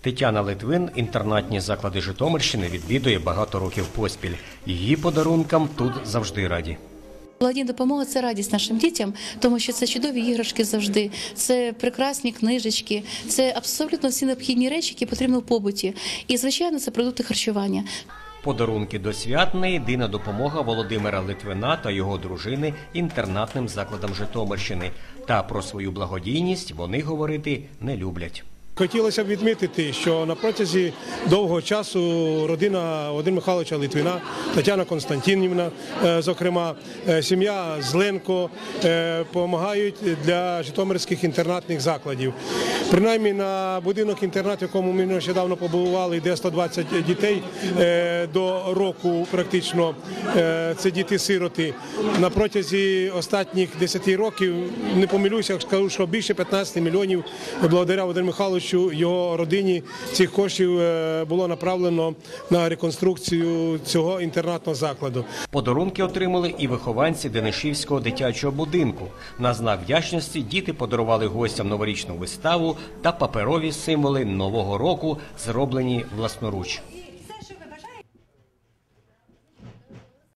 Тетяна Литвин інтернатні заклади Житомирщини відвідує багато років поспіль. Її подарункам тут завжди раді. Благодійна допомога це радість нашим дітям, тому що це чудові іграшки завжди, це прекрасні книжечки, це абсолютно всі необхідні речі, які потрібні в побуті. І звичайно, це продукти харчування. Подарунки до свят не єдина допомога Володимира Литвина та його дружини інтернатним закладам Житомирщини. Та про свою благодійність вони говорити не люблять. Хотілося б відмітити, що на протязі довгого часу родина Володимира Михайловича Литвина, Тетяна Константинівна, е, зокрема, е, сім'я Зленко допомагають для житомирських інтернатних закладів. Принаймні на будинок інтернат, в якому ми нещодавно побували, де 120 дітей е, до року, практично е, це діти-сироти. На протязі останніх 10 років не помилюся, скажу, що більше 15 мільйонів благодаря Володимиру Михайловичу його родині цих коштів е, було направлено на реконструкцію цього інтернатного закладу. Подарунки отримали і вихованці Денишівського дитячого будинку. На знак вдячності діти подарували гостям новорічну виставу та паперові символи нового року, зроблені власноруч.